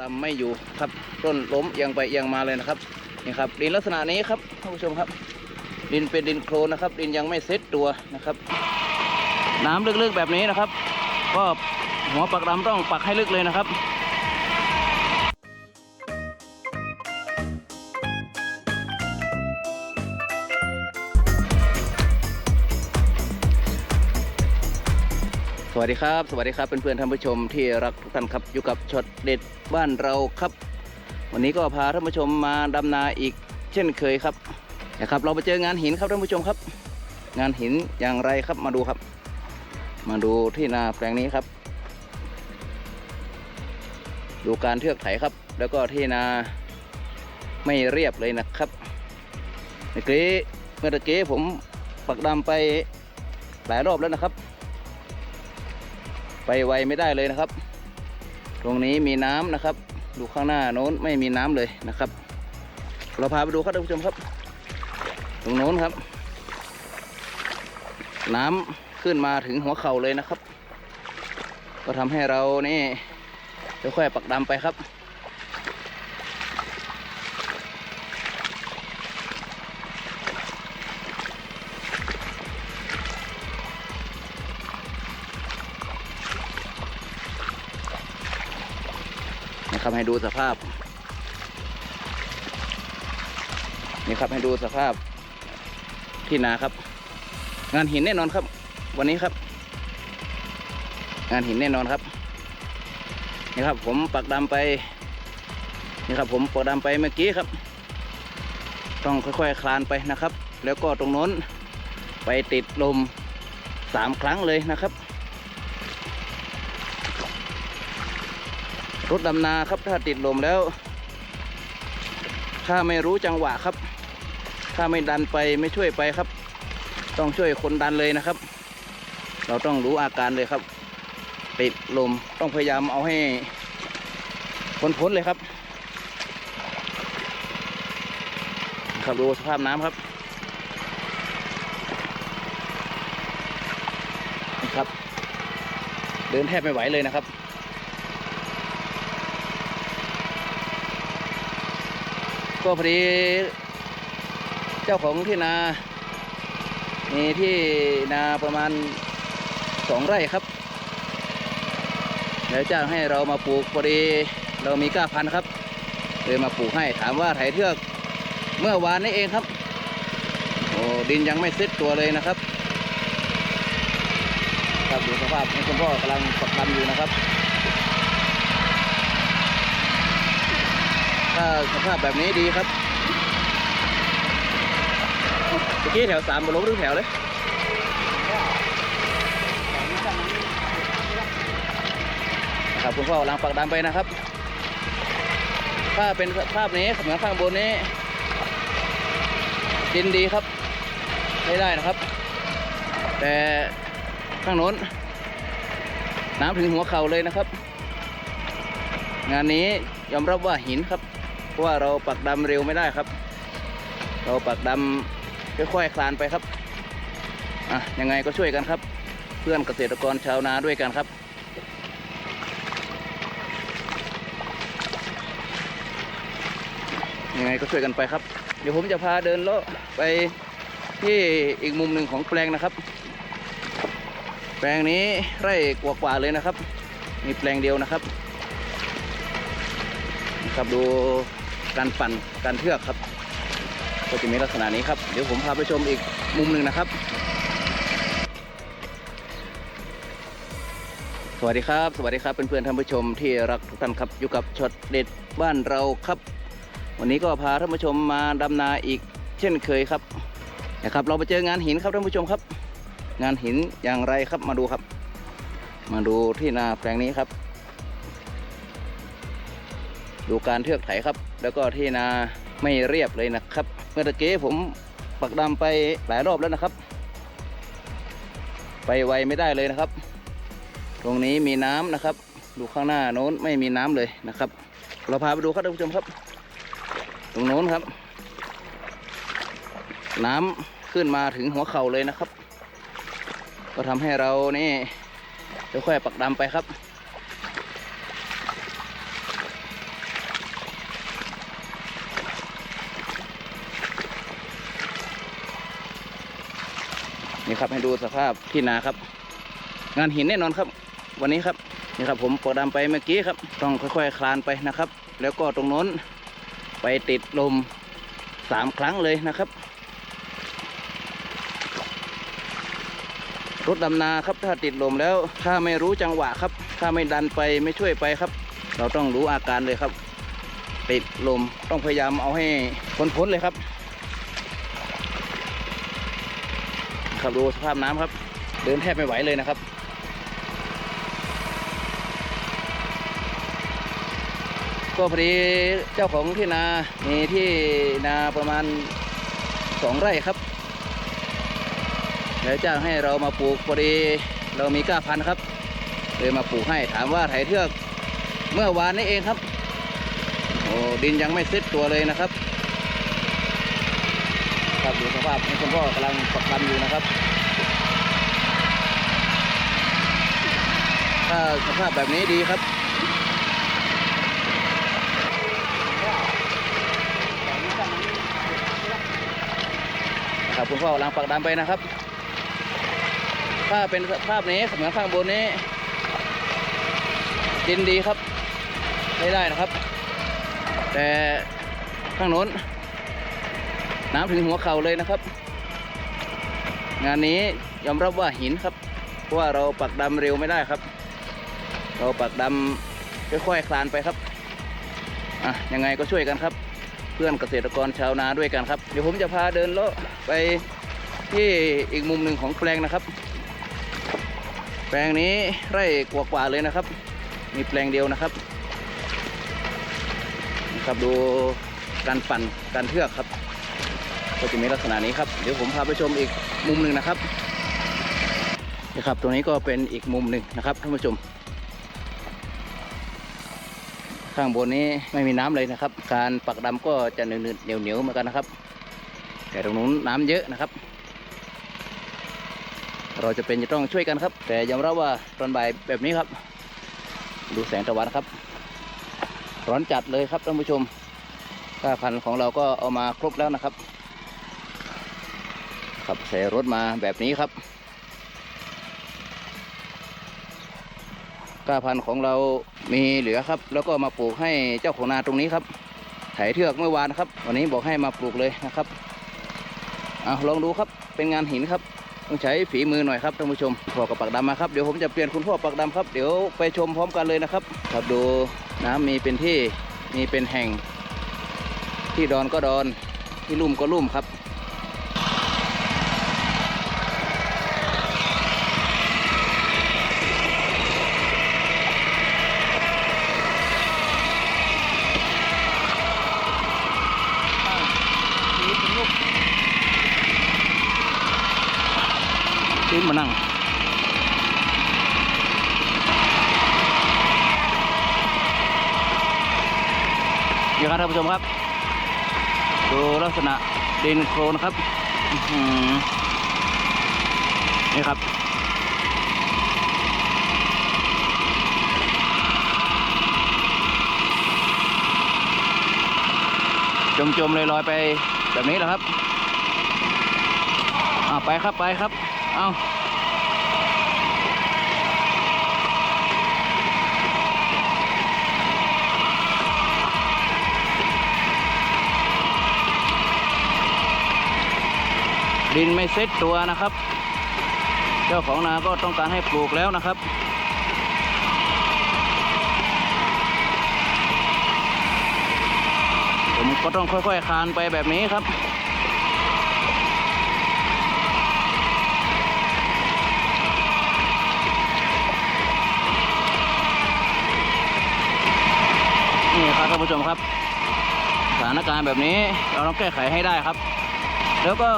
ดำไม่อยู่ครับต้นล้มเอียงไปเอียงมาเลยนะครับนี่ครับ ดินลักษณะนี้ครับท่านผู้ชมครับ ดินเป็นดินโคลนนะครับ ดินยังไม่เซ็ตตัวนะครับ น้ำลึกๆแบบนี้นะครับ ก็หัวปักดำต้องปักให้ลึกเลยนะครับ วัสดีครับ สวัสดีครับเพื่อนๆท่านผู้ชมที่รักทุกท่านครับอยู่กับช็อตเด็ดบ้านเราครับ วันนี้ก็พาท่านผู้ชมมาดำนาอีกเช่นเคยครับนะครับ เราไปเจองานหินครับท่านผู้ชมครับ งานหินอย่างไรครับมาดูครับ มาดูที่นาแปลงนี้ครับ ดูการเทือกไถครับ แล้วก็ที่นาไม่เรียบเลยนะครับเมื่อกี้เมื่อตะกี้ผมปักดำไปหลายรอบแล้วนะครับ ไปไวไม่ได้เลยนะครับ ตรงนี้มีน้ำนะครับ ดูข้างหน้าโน้นไม่มีน้ำเลยนะครับ เราพาไปดูครับท่านผู้ชมครับ ตรงโน้นครับ น้ำขึ้นมาถึงหัวเข่าเลยนะครับ ก็ทำให้เรานี่ค่อยๆปักดำไปครับ ครับให้ดูสภาพ นี่ครับให้ดูสภาพที่นาครับ งานหินแน่นอนครับ วันนี้ครับ งานหินแน่นอนครับ นี่ครับ ผมปักดำไป นี่ครับ ผมปักดำไปเมื่อกี้ครับ ต้องค่อยๆคลานไปนะครับ แล้วก็ตรงโน้นไปติดลมสามครั้งเลยนะครับ รถดำนาครับถ้าติดลมแล้ว ถ้าไม่รู้จังหวะครับ ถ้าไม่ดันไปไม่ช่วยไปครับ ต้องช่วยคนดันเลยนะครับ เราต้องรู้อาการเลยครับ ติดลมต้องพยายามเอาให้พ้นพ้นเลยครับครับดูสภาพน้ำครับนะครับ เดินแทบไม่ไหวเลยนะครับ ก็พอดีเจ้าของที่นา มีที่นาประมาณสองไร่ครับ เดี๋ยวจ้างให้เรามาปลูกพอดีเรามีก้าพันครับเลยมาปลูกให้ถามว่าไถเทือกเมื่อวานนี้เองครับ โอ้ดินยังไม่เซ็ตตัวเลยนะครับ ครับดูสภาพคุณพ่อกำลังปักดำอยู่นะครับ ถ้าสภาพแบบนี้ดีครับเมื่อกี้แถวสามบนลบหรือแถวเลยครับคุณพ่อกำลังปักดำไปนะครับ ถ้าเป็นภาพนี้เหมือนข้างบนนี้ ดินดีครับใช้ได้นะครับ แต่ข้างโน้น น้ำถึงหัวเข่าเลยนะครับ งานนี้ยอมรับว่าหินครับ เพราะว่าเราปักดำเร็วไม่ได้ครับ เราปักดำค่อยๆคลานไปครับอะยังไงก็ช่วยกันครับ เพื่อนเกษตรกรชาวนาด้วยกันครับยังไงก็ช่วยกันไปครับ เดี๋ยวผมจะพาเดินเลาะไปที่อีกมุมหนึ่งของแปลงนะครับ แปลงนี้ไร่กว่าๆเลยนะครับ มีแปลงเดียวนะครับครับดู การปั่นการเทือกครับก็จะมีลักษณะนี้ครับ เดี๋ยวผมพาไปชมอีกมุมหนึ่งนะครับ สวัสดีครับ สวัสดีครับเเพื่อนๆท่านผู้ชมที่รักทุกท่านครับอยู่กับช็อตเด็ดบ้านเราครับ วันนี้ก็พาท่านผู้ชมมาดำนาอีกเช่นเคยครับนะครับ เราไปเจองานหินครับท่านผู้ชมครับ งานหินอย่างไรครับมาดูครับ มาดูที่นาแปลงนี้ครับ ดูการเทือกไถครับ แล้วก็ที่นาไม่เรียบเลยนะครับ เมื่อตะกี้ผมปักดำไปหลายรอบแล้วนะครับ ไปไวไม่ได้เลยนะครับ ตรงนี้มีน้ำนะครับ ดูข้างหน้าโน้นไม่มีน้ำเลยนะครับ เราพาไปดูครับท่านผู้ชมครับ ตรงโน้นครับ น้ำขึ้นมาถึงหัวเข่าเลยนะครับ ก็ทำให้เรานี่ค่อยๆปักดำไปครับ นี่ครับให้ดูสภาพที่นาครับ งานหินแน่นอนครับ วันนี้ครับนี่ครับผมปอกดำไปเมื่อกี้ครับ ต้องค่อยๆคลานไปนะครับ แล้วก็ตรงโน้นไปติดลมสามครั้งเลยนะครับรถดำนาครับถ้าติดลมแล้วถ้าไม่รู้จังหวะครับ ถ้าไม่ดันไปไม่ช่วยไปครับ เราต้องรู้อาการเลยครับ ติดลมต้องพยายามเอาให้พ้นๆเลยครับ ครับดูสภาพน้ำครับ เดินแทบไม่ไหวเลยนะครับก็พอดีเจ้าของที่นา มีที่นาประมาณสองไร่ครับแล้วจ้างให้เรามาปลูกพอดีเรามีก้าพันครับ เลยมาปลูกให้ถามว่าไถเทือกเมื่อวานนี้เองครับ โอ้ดินยังไม่เซ็ตตัวเลยนะครับ ครับดูสภาพคุณพ่อกำลังปักดำอยู่นะครับ ถ้าสภาพแบบนี้ดีครับครับคุณพ่อกำลังปักดำไปนะครับ ถ้าเป็นสภาพนี้เหมือนข้างบนนี้ ดินดีครับไม่ได้นะครับ แต่ข้างโน้น น้ำถึงหัวเข่าเลยนะครับ งานนี้ยอมรับว่าหินครับ เพราะว่าเราปักดำเร็วไม่ได้ครับ เราปักดำค่อยๆคลานไปครับอะยังไงก็ช่วยกันครับ เพื่อนเกษตรกรชาวนาด้วยกันครับ เดี๋ยวผมจะพาเดินเลาะไปที่อีกมุมหนึ่งของแปลงนะครับ แปลงนี้ไร่กว่าๆเลยนะครับ มีแปลงเดียวนะครับนะครับดูการปั่นการเทือกครับ ก็จะมีลักษณะนี้ครับ เดี๋ยวผมพาไปชมอีกมุมหนึ่งนะครับนี่ครับตรงนี้ก็เป็นอีกมุมหนึ่งนะครับท่านผู้ชม ข้างบนนี้ไม่มีน้ำเลยนะครับ การปักดำก็จะเหนืดเหนียวเหนียวเหมือนกันนะครับ แต่ตรงนู้นน้ำเยอะนะครับ เราจะเป็นจะต้องช่วยกันครับ แต่ยอมรับว่าตอนบ่ายแบบนี้ครับ ดูแสงตะวันครับ ร้อนจัดเลยครับท่านผู้ชมค่าพันของเราก็เอามาครบแล้วนะครับ ขับใส่รถมาแบบนี้ครับก้าพันธ์ของเรามีเหลือครับ แล้วก็มาปลูกให้เจ้าของนาตรงนี้ครับไถเทือกเมื่อวานครับ วันนี้บอกให้มาปลูกเลยนะครับเอาลองดูครับเป็นงานหินครับต้องใช้ฝีมือหน่อยครับท่านผู้ชมพ่อกับปักดำมาครับเดี๋ยวผมจะเปลี่ยนคุณพ่อปักดำครับเดี๋ยวไปชมพร้อมกันเลยนะครับครับดูน้ำมีเป็นที่มีเป็นแห่ง ที่ดอนก็ดอนที่ลุ่มก็ลุ่มครับ นี่เป็นลูกขึ้นมานั่ง นี่ครับท่านผู้ชมครับ ดู ลักษณะดินโคลนครับนี่ครับ จมๆเลยลอยๆไปแบบนี้แหละครับอ่าไปครับไปครับ เอา ดินไม่เซ็ตตัวนะครับ เจ้าของนาก็ต้องการให้ปลูกแล้วนะครับผมก็ต้องค่อยๆคานไปแบบนี้ครับนี่ครับท่านผู้ชมครับ สถานการณ์แบบนี้เราต้องแก้ไขให้ได้ครับ แล้วก็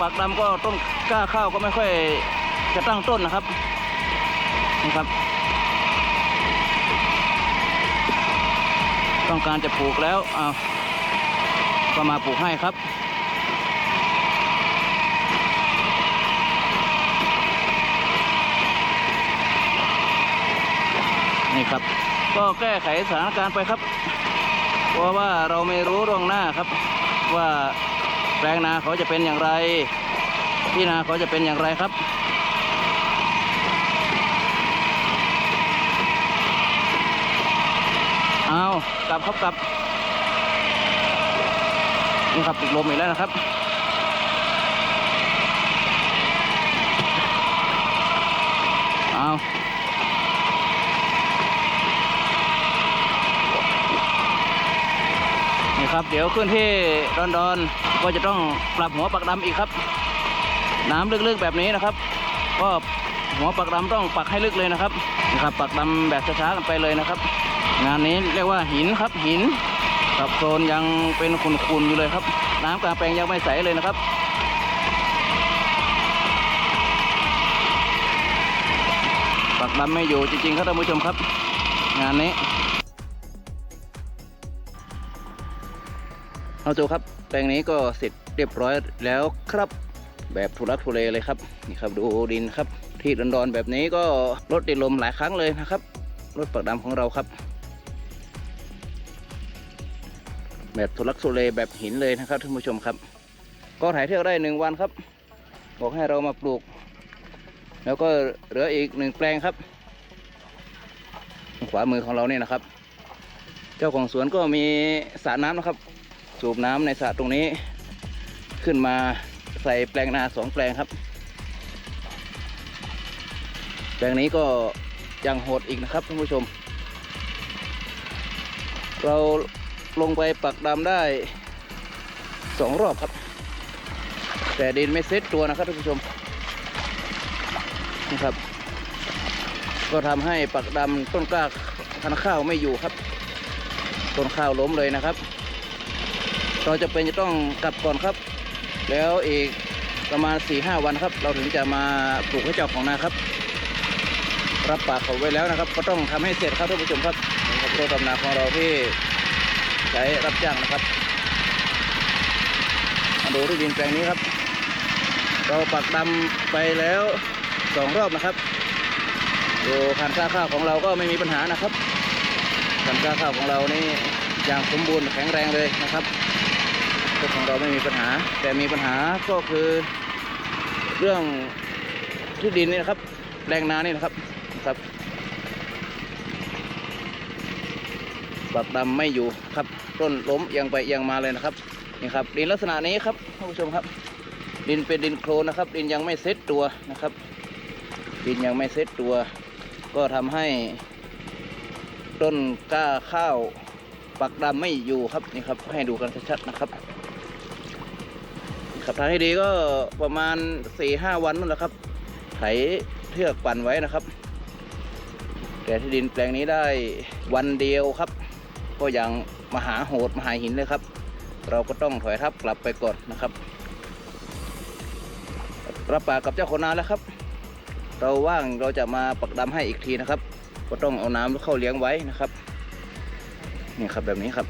ปักดำก็ต้นกล้าข้าวก็ไม่ค่อยจะตั้งต้นนะครับนี่ครับ ต้องการจะปลูกแล้วอ้าวก็มาปลูกให้ครับนี่ครับ ก็แก้ไขสถานการณ์ไปครับ เพราะว่าเราไม่รู้ล่วงหน้าครับว่า แปลงนาเขาจะเป็นอย่างไร ที่นาเขาจะเป็นอย่างไรครับเอากลับครับกลับนี่ครับติดลมอีกแล้วนะครับเอา ครับ เดี๋ยวขึ้นที่ดอนดอนๆก็จะต้องปรับหัวปักดำอีกครับ น้ำลึกๆแบบนี้นะครับ ก็หัวปักดำต้องปักให้ลึกเลยนะครับนี่ครับ ปักดำแบบช้าๆกันไปเลยนะครับ งานนี้เรียกว่าหินครับหินกับโคลนยังเป็นขุ่นๆอยู่เลยครับ น้ำกลางแปลงยังไม่ใสเลยนะครับปักดำไม่อยู่จริงๆครับท่านผู้ชมครับ งานนี้ เอาตัวครับ แปลงนี้ก็เสร็จเรียบร้อยแล้วครับ แบบทุลักทุเลเลยครับนี่ครับดูดินครับ ที่ดอนๆแบบนี้ก็ลดดินลมหลายครั้งเลยนะครับรถปักดำของเราครับ แบบทุลักทุเลแบบหินเลยนะครับท่านผู้ชมครับ ก็ถ่ายเที่ยวได้หนึ่งวันครับ บอกให้เรามาปลูก แล้วก็เหลืออีกหนึ่งแปลงครับ ขวามือของเราเนี่ยนะครับ เจ้าของสวนก็มีสระน้ำนะครับ สูบน้ำในสระตรงนี้ ขึ้นมาใส่แปลงนาสองแปลงครับ แปลงนี้ก็ยังโหดอีกนะครับท่านผู้ชม เราลงไปปักดำได้สองรอบครับ แต่ดินไม่เซ็ตตัวนะครับท่านผู้ชมนะครับ ก็ทำให้ปักดำต้นกล้าพันข้าวไม่อยู่ครับ ต้นข้าวล้มเลยนะครับ เราจะเป็นจะต้องกลับก่อนครับ แล้วอีกประมาณ4ีหวันครับ เราถึงจะมาปลูกให้เจ้าของนาครับ รับปากเขาไว้แล้วนะครับ ก็ต้องทำให้เสร็จครับท่านผู้ชมครับนี่ครับรถดำนาของเราที่ใช้รับจ้างนะครับมาดูที่ดินแปลงนี้ครับ เราปักดำไปแล้วสองรอบนะครับดูพันธุ์ข้าวของเราก็ไม่มีปัญหานะครับพันธุ์ข้าวของเรานี่อย่างสมบูรณ์แข็งแรงเลยนะครับ พวกของเราไม่มีปัญหา แต่มีปัญหาก็คือ เรื่องที่ดินนี่นะครับ แรงนานี่นะครับครับปักดำไม่อยู่ครับต้นล้มยังไปยังมาเลยนะครับนี่ครับ ดินลักษณะนี้ครับท่านผู้ชมครับ ดินเป็นดินโคลนนะครับ ดินยังไม่เซ็ตตัวนะครับ ดินยังไม่เซ็ตตัว ก็ทำให้ต้นกล้าข้าวปักดำไม่อยู่ครับนี่ครับ ให้ดูกันชัดๆนะครับ ขับทางให้ดีก็ประมาณ4ี่ห้าวันนั่นแหละครับ ไถเทือกปั่นไว้นะครับแต่ที่ดินแปลงนี้ได้วันเดียวครับ ก็ยังมหาโหดมหาหินเลยครับ เราก็ต้องถอยทับกลับไปก่อนนะครับ รับปากกับเจ้าคนนาแล้วครับ เราว่างเราจะมาปักดำให้อีกทีนะครับ ก็ต้องเอาน้ำเข้าเลี้ยงไว้นะครับ นี่ครับแบบนี้ครับ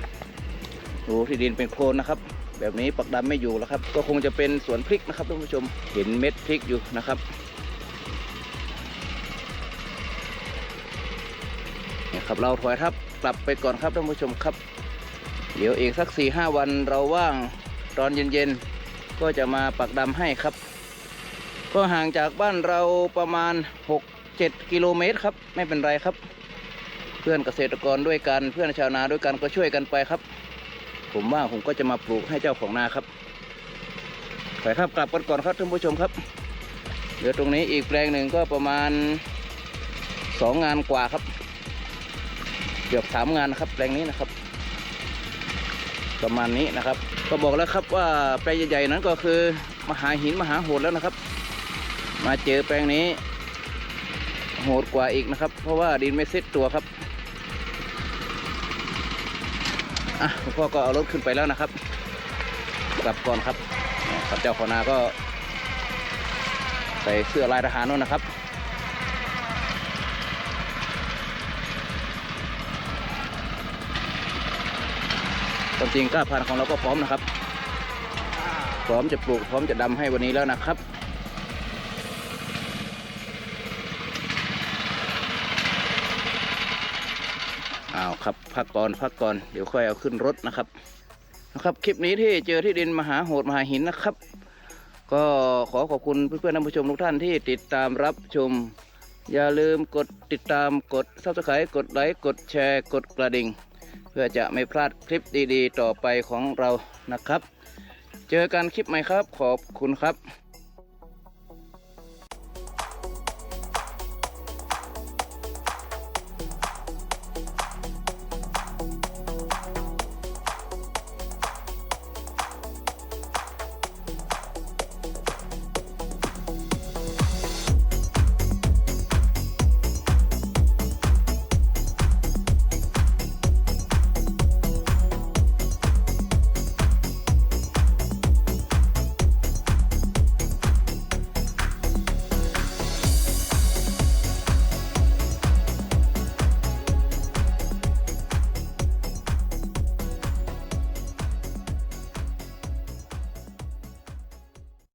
ดูที่ดินเป็นโคลนนะครับ แบบนี้ปักดำไม่อยู่แล้วครับ ก็คงจะเป็นสวนพริกนะครับท่านผู้ชมเห็นเม็ดพริกอยู่นะครับเนี่ยครับเราถอยทับกลับไปก่อนครับท่านผู้ชมครับ เดี๋ยวอีกสักสี่ห้าวันเราว่างตอนเย็นๆก็จะมาปักดำให้ครับ ก็ห่างจากบ้านเราประมาณ 6-7 กิโลเมตรครับ ไม่เป็นไรครับ เพื่อนเกษตรกรด้วยกันเพื่อนชาวนาด้วยกันก็ช่วยกันไปครับ ผมว่าผมก็จะมาปลูกให้เจ้าของนาครับถอยทับกลับกันก่อนครับท่านผู้ชมครับ เดี๋ยวตรงนี้อีกแปลงหนึ่งก็ประมาณสองงานกว่าครับ เกือบสามงานนะครับ แปลงนี้นะครับ ประมาณนี้นะครับ ก็บอกแล้วครับว่าแปลงใหญ่ๆนั้นก็คือมหาหินมหาโหดแล้วนะครับ มาเจอแปลงนี้โหดกว่าอีกนะครับ เพราะว่าดินไม่เซ็ตตัวครับ อะคุณพ่อก็เอารถขึ้นไปแล้วนะครับ กลับก่อนครับกับเจ้าขอนาก็ ใส่เสื้อลายทหารนู่นนะครับความจริงก้าพันธุ์ของเราก็พร้อมนะครับ พร้อมจะปลูกพร้อมจะดำให้วันนี้แล้วนะครับ อ้าวครับพักก่อนพักก่อนเดี๋ยวค่อยเอาขึ้นรถนะครับนะครับ คลิปนี้ที่เจอที่ดินมหาโหดมหาหินนะครับ ก็ขอขอบคุณเพื่อนๆท่านผู้ชมทุกท่านที่ติดตามรับชม อย่าลืมกดติดตามกด subscribe กดไลค์กดแชร์ กดกระดิ่ง เพื่อจะไม่พลาดคลิปดีๆ ต่อไปของเรานะครับ เจอกันคลิปใหม่ครับ ขอบคุณครับ